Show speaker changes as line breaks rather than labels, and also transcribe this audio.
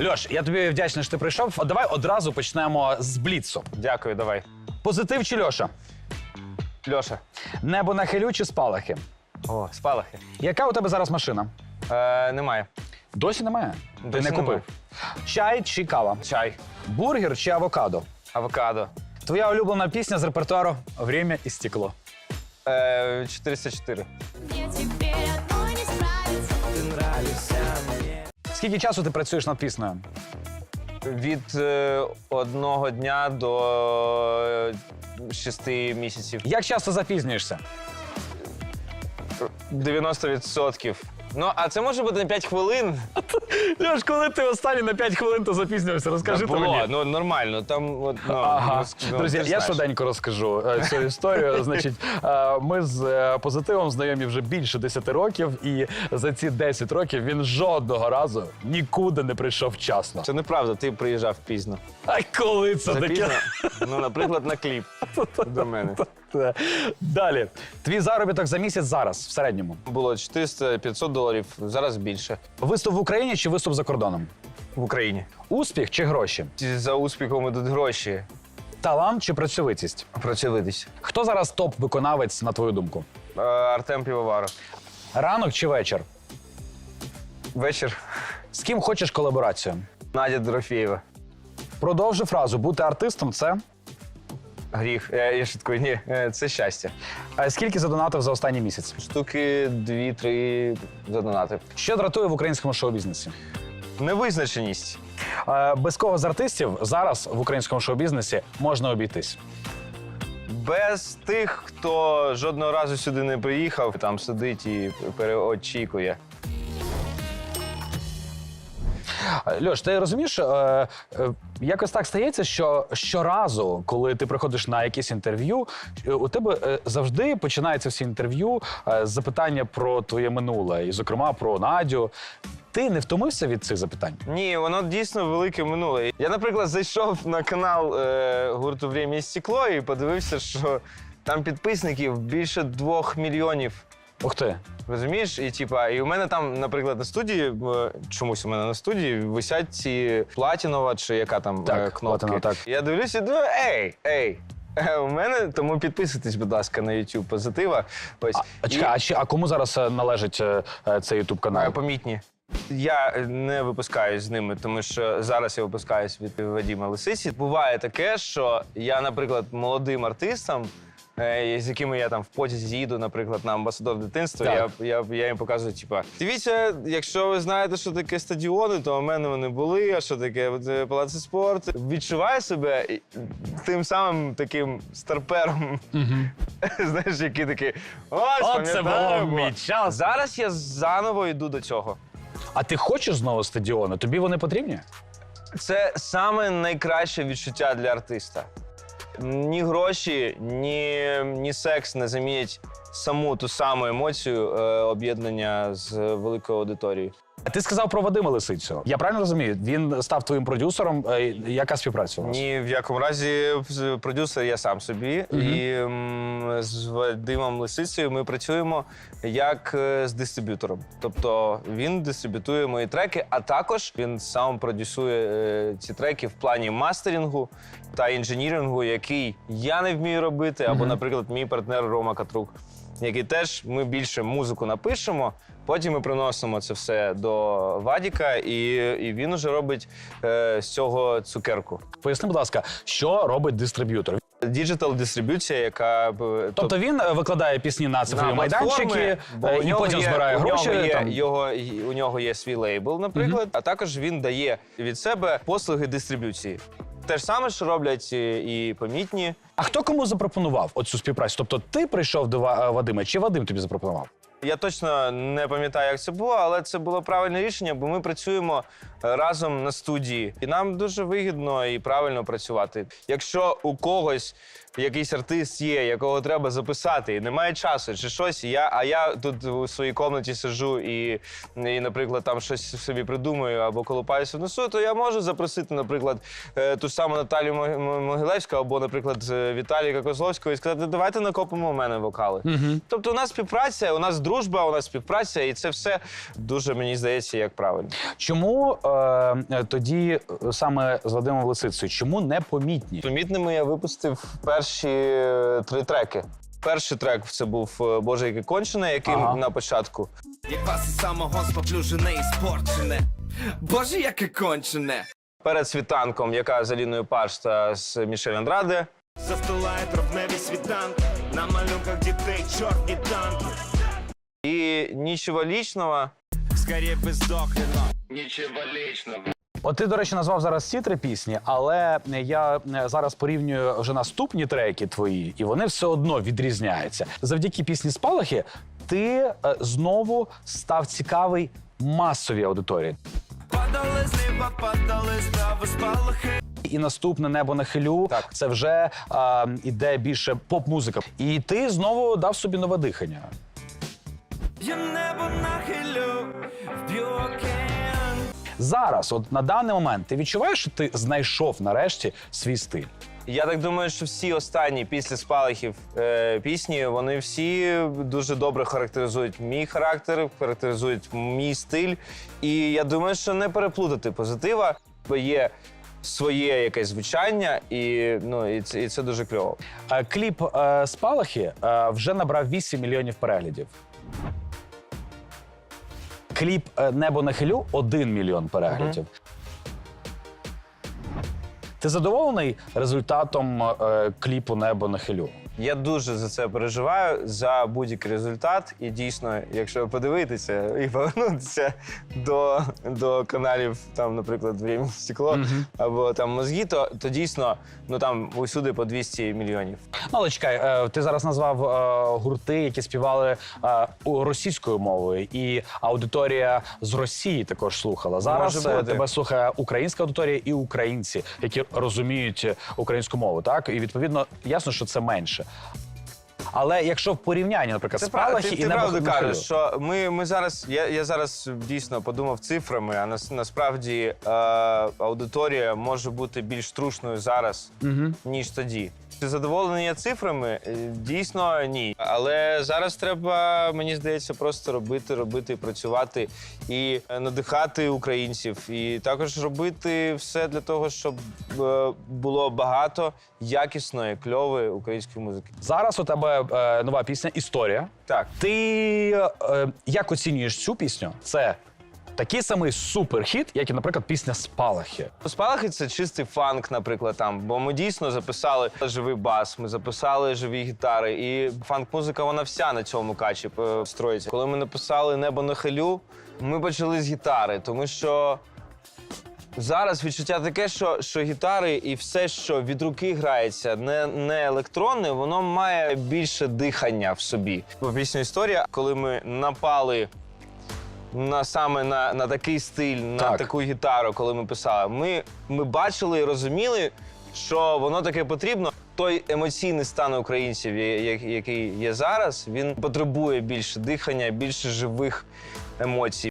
Льош, я тобі вдячний, що ти прийшов. А Давай одразу почнемо з бліцу.
Дякую, давай.
Позитив чи Льоша?
Льоша.
Небо на хилю чи спалахи?
О, спалахи.
Яка у тебе зараз машина?
Е, немає.
Досі немає. Ти
Досі
не купив.
немає.
Чай чи кава?
Чай.
Бургер чи авокадо?
Авокадо.
Твоя улюблена пісня з репертуару Время і стекло.
Е, 404.
Скільки часу ти працюєш над піснею?
Від е, одного дня до е, шести місяців.
Як часто запізнюєшся?
90%. Ну, а це може бути на 5 хвилин.
Льош, коли ти останній на 5 хвилин то запізнювався, розкажи
Було, ну нормально. Там, от, ну,
Ага.
ну, ну,
Друзі,
ти
я
знаєш.
швиденько розкажу е, цю історію. Значить, е, ми з е, позитивом знайомі вже більше 10 років, і за ці 10 років він жодного разу нікуди не прийшов вчасно.
Це неправда, ти приїжджав пізно.
А коли це таке?
Ну, наприклад, на кліп до мене.
Далі. Твій заробіток за місяць зараз в середньому.
Було 400-500 доларів, зараз більше.
Виступ в Україні чи виступ за кордоном?
В Україні.
Успіх чи гроші?
За успіхом ідуть гроші.
Талант чи працьовитість?
Працьовитись.
Хто зараз топ-виконавець, на твою думку?
Е, Артем Півоваров.
Ранок чи вечір?
Вечір.
З ким хочеш колаборацію?
Надя Дорофєєва.
Продовжу фразу: бути артистом це.
Гріх. Я, я шуткую, ні, е, це щастя.
А скільки задонатив за останній місяць?
Штуки дві-три задонати.
Що дратує в українському шоу-бізнесі?
Невизначеність.
Е, Без кого з артистів зараз в українському шоу-бізнесі можна обійтись?
Без тих, хто жодного разу сюди не приїхав, там сидить і переочікує.
Льош, ти розумієш, е, е, якось так стається, що щоразу, коли ти приходиш на якесь інтерв'ю, е, у тебе е, завжди починається всі інтерв'ю е, з запитання про твоє минуле, і, зокрема, про Надю. Ти не втомився від цих запитань?
Ні, воно дійсно велике минуле. Я, наприклад, зайшов на канал е, гурту «Время і стекло і подивився, що там підписників більше двох мільйонів.
Ух ти.
Розумієш? І типа, і у мене там, наприклад, на студії, е, чомусь у мене на студії висять ці платінова чи яка там
Так,
е, кнопки.
платинова, так.
Я дивлюся, і думаю, ей, ей. е, У мене тому підписуйтесь, будь ласка, на YouTube позитива. Ось
А, а, чекай, а, чи- а кому зараз е, належить е, е, цей ютуб канал?
е, помітні. Я е, не випускаюсь з ними, тому що зараз я випускаюсь від Вадима Лисиці. Буває таке, що я, наприклад, молодим артистам, е, з якими я там в потязі їду, наприклад, на амбасадор дитинства,
Так.
я, я, я їм показую, типа, дивіться, якщо ви знаєте, що таке стадіони, то у мене вони були, а що таке е, палаци спорт. Відчуваю себе і- тим самим таким старпером, знаєш, який такий, ось,
Оце було
пам'ятаємо».
мій час.
Зараз я заново йду до цього.
А ти хочеш знову стадіони? Тобі вони потрібні?
Це саме найкраще відчуття для артиста. Ні гроші, ні, ні секс не замінять саму ту саму емоцію е, об'єднання з великою аудиторією.
А Ти сказав про Вадима Лисицю. Я правильно розумію? Він став твоїм продюсером. Е, Яка співпраця у вас?
Ні в якому разі з- продюсер я сам собі. І м, з Вадимом Лисицею ми працюємо як е, з дистриб'ютором. Тобто він дистриб'ютує мої треки, а також він сам продюсує е, ці треки в плані мастерінгу та інженірінгу, який я не вмію робити, або, наприклад, мій партнер Рома Катрук. Який теж ми більше музику напишемо, потім ми приносимо це все до Вадіка, і, і він уже робить е, з цього цукерку.
Поясни, будь ласка, що робить дистриб'ютор?
Діджитал дистриб'юція, яка б-
Тобто він е, викладає пісні на цифрові
на
майданчики
бо
е, і потім
є-
збирає
у
гроші.
Нього є,
там.
його, у нього є свій лейбл, наприклад, а також він дає від себе послуги дистриб'юції. Те ж саме, що роблять і і помітні.
А хто кому запропонував оцю співпрацю? Тобто ти прийшов до Ва- е, Вадима, чи Вадим тобі запропонував?
Я точно не пам'ятаю, як це було, але це було правильне рішення, бо ми працюємо е, разом на студії, і нам дуже вигідно і правильно працювати. Якщо у когось якийсь артист є, якого треба записати, і немає часу чи щось, і я, а я тут у своїй комнаті сиджу і, і, наприклад, там щось собі придумаю або колупаюся в носу, то я можу запросити, наприклад, е, ту ж саму Наталію Мо- Мо- Могилевську або, наприклад, е, Віталіка Козловського і сказати, давайте накопимо у мене вокали. Тобто у нас співпраця, у нас дружба, у нас співпраця, і це все дуже мені здається як правильно.
Чому е, тоді е, саме з Вадимом Лисицею? Чому непомітні?
Помітними я випустив перші е, три треки. Перший трек це був е, Боже, яке кончене, який
Ага.
на початку.
Як вас із самого споплюжене і спорчене. Боже, яке кончене.
Перед світанком, яка з Аліною Паш та з Мішель Андраде.
Застилає травневі світанки На малюнках дітей чорні танки
І нічого лічного.
Скорее би здохнено
От ти, до речі, назвав зараз ці три пісні, але я е, зараз порівнюю вже наступні треки твої, і вони все одно відрізняються. Завдяки пісні Спалахи ти е, знову став цікавий масовій аудиторії.
Падали з неба, падали знову спалахи
І наступне небо на хилю
Так.
це вже е, іде більше поп-музика. І ти знову дав собі нове дихання.
Я небо нахилю Вб'ю океан
Зараз, от на даний момент, ти відчуваєш, що ти знайшов нарешті свій стиль.
Я так думаю, що всі останні після спалахів е, пісні, вони всі дуже добре характеризують мій характер, характеризують мій стиль. І я думаю, що не переплутати позитива, бо є своє якесь звучання, і, ну, і, це, і це дуже кльово.
Е, Кліп е, Спалахи е, вже набрав 8 мільйонів переглядів. Кліп е, Небо на хилю 1 мільйон переглядів. Ти задоволений результатом е, кліпу Небо на хилю?
Я дуже за це переживаю за будь-який результат. І дійсно, якщо подивитися і повернутися до, до каналів, там, наприклад, «Время стекло або там мозги, то, то дійсно ну там усюди по 200 мільйонів.
Ну, але чекай, е, ти зараз назвав е, гурти, які співали е, російською мовою, і аудиторія з Росії також слухала. Зараз
Може бути.
тебе слухає українська аудиторія і українці, які розуміють українську мову. Так і відповідно ясно, що це менше. Але якщо в порівнянні, наприклад,
Це правда,
спалахи
ти,
і
ти
небо
правду
на
кажеш, що ми, ми зараз. Я, я зараз дійсно подумав цифрами, а нас, насправді е, аудиторія може бути більш трушною зараз, ніж тоді. Чи задоволений я цифрами? Е, Дійсно, ні. Але зараз треба, мені здається, просто робити, робити, працювати і е, надихати українців, і також робити все для того, щоб е, було багато якісної, кльової української музики.
Зараз у тебе е, нова пісня Історія.
Так.
Ти е, як оцінюєш цю пісню? Це такий самий суперхіт, як і, наприклад, пісня Спалахи.
Спалахи це чистий фанк, наприклад, там. Бо ми дійсно записали живий бас, ми записали живі гітари. І фанк-музика, вона вся на цьому качі е, строїться. Коли ми написали Небо на хилю, ми почали з гітари, тому що. Зараз відчуття таке, що, що гітари і все, що від руки грається, не, не електронне, воно має більше дихання в собі. Бо пісня історія, коли ми напали на саме на, на такий стиль, на
Так.
таку гітару, коли ми писали, ми, ми бачили і розуміли, що воно таке потрібно. Той емоційний стан українців, я- я- який є зараз, він потребує більше дихання, більше живих емоцій.